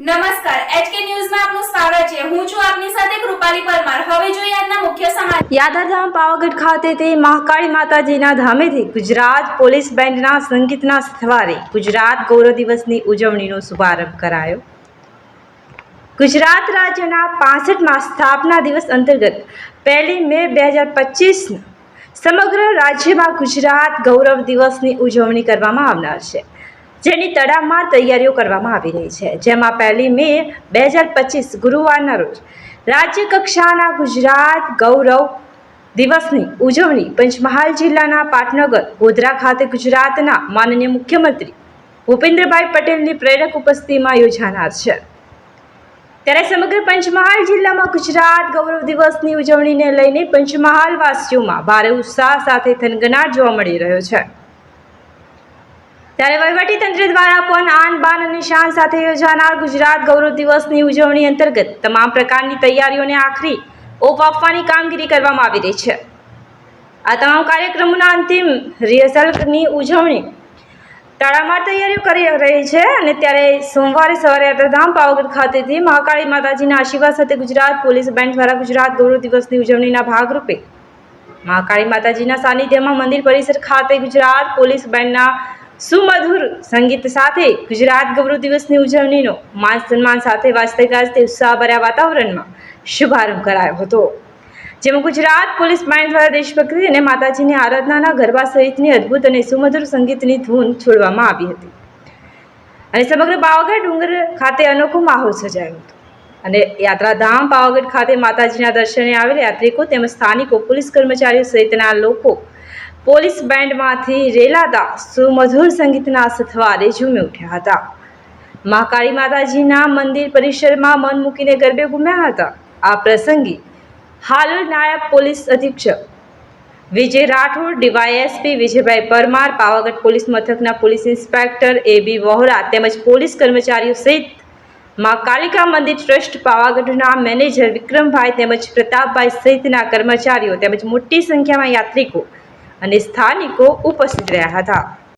નમસ્કાર, એચકે ન્યૂઝમાં આપનું સ્વાગત છે. હું છું આપની સાથે કૃપાલી પરમાર. હવે જોઈએ મુખ્ય સમાચાર. યાદાધામ પાવાગઢ ખાતેથી મહાકાળી માતાજીના ધામેથી ગુજરાત પોલીસ બેન્ડના સંગીતના સથવારે ગુજરાત ગૌરવ દિવસની ઉજવણીનો શુભારંભ કરાયો. ગુજરાત રાજ્યના પાસઠમાં સ્થાપના દિવસ અંતર્ગત પહેલી મે બે હજાર પચીસ સમગ્ર રાજ્યમાં ગુજરાત ગૌરવ દિવસની ઉજવણી કરવામાં આવનાર છે. જેની તડામાર તૈયારીઓ કરવામાં આવી રહી છે. જેમાં પહેલી મે બે હજાર પચીસ ગુરુવારના રોજ રાજ્ય કક્ષાના ગુજરાત ગૌરવ દિવસની ઉજવણી પંચમહાલ જિલ્લાના પાટનગર, ગોધરા ખાતે ગુજરાતના માનનીય મુખ્યમંત્રી ભૂપેન્દ્રભાઈ પટેલની પ્રેરક ઉપસ્થિતિમાં યોજાનાર છે. ત્યારે સમગ્ર પંચમહાલ જિલ્લામાં ગુજરાત ગૌરવ દિવસની ઉજવણીને લઈને પંચમહાલ વાસીઓમાં ભારે ઉત્સાહ સાથે થનગનાટ જોવા મળી રહ્યો છે. ત્યારે તંત્ર દ્વારા પણ આન, બાન અને શાન સાથે યોજાનાર ગુજરાત ગૌરવ દિવસની ઉજવણી અંતર્ગત તમામ પ્રકારની તૈયારીઓને આખરી ઓપ આપવાની કામગીરી કરવામાં આવી રહી છે. આ તમામ કાર્યક્રમોના અંતિમ રિહર્સલની ઉજવણી તાળામાર તૈયારીઓ કરી રહી છે અને ત્યારે સોમવારે સવારે યાત્રાધામ પાવાગઢ ખાતેથી મહાકાળી માતાજીના આશીર્વાદ સાથે ગુજરાત પોલીસ બેન્ડ દ્વારા ગુજરાત ગૌરવ દિવસની ઉજવણીના ભાગરૂપે મહાકાળી માતાજીના સાનિધ્યમાં મંદિર પરિસર ખાતે ગુજરાત પોલીસ બેન્ડના સુમધુર સંગીત સાથે ગુજરાત ગૌરવ દિવસની ઉજવણીનો માન સન્માન સાથે વાજતે ગાજતે ઉત્સાહભર્યા વાતાવરણમાં શુભારંભ કરાયો હતો. જેમાં ગુજરાત પોલીસ બેન્ડ દ્વારા દેશભક્તિ અને માતાજીની આરાધનાના ગરબા સહિતની અદ્ભુત અને સુમધુર સંગીતની ધૂન છોડવામાં આવી હતી. અને સમગ્ર પાવાગઢ ડુંગર ખાતે અનોખો માહોલ સજાયો હતો. અને યાત્રાધામ પાવાગઢ ખાતે માતાજીના દર્શને આવેલા યાત્રિકો તેમજ સ્થાનિકો, પોલીસ કર્મચારીઓ સહિતના લોકો પોલીસ બેન્ડમાંથી રેલાતા સુમધુર સંગીતના સથવારે ઝૂમી ઉઠ્યા હતા. મહાકાળી માતાજીના મંદિર પરિસરમાં મન મૂકીને ગરબે ઘૂમ્યા હતા. આ પ્રસંગે હાલ નાયબ પોલીસ અધિક્ષક વિજય રાઠોડ, ડીવાયએસપી વિજયભાઈ પરમાર, પાવાગઢ પોલીસ મથકના police inspector A B Vohra તેમજ પોલીસ કર્મચારીઓ સહિત મા કાલિકા મંદિર ટ્રસ્ટ, પાવાગઢના મેનેજર વિક્રમભાઈ તેમજ પ્રતાપભાઈ સહિતના કર્મચારીઓ તેમજ મોટી સંખ્યામાં યાત્રિકો અને સ્થાનિકો ઉપસ્થિત રહ્યા હતા.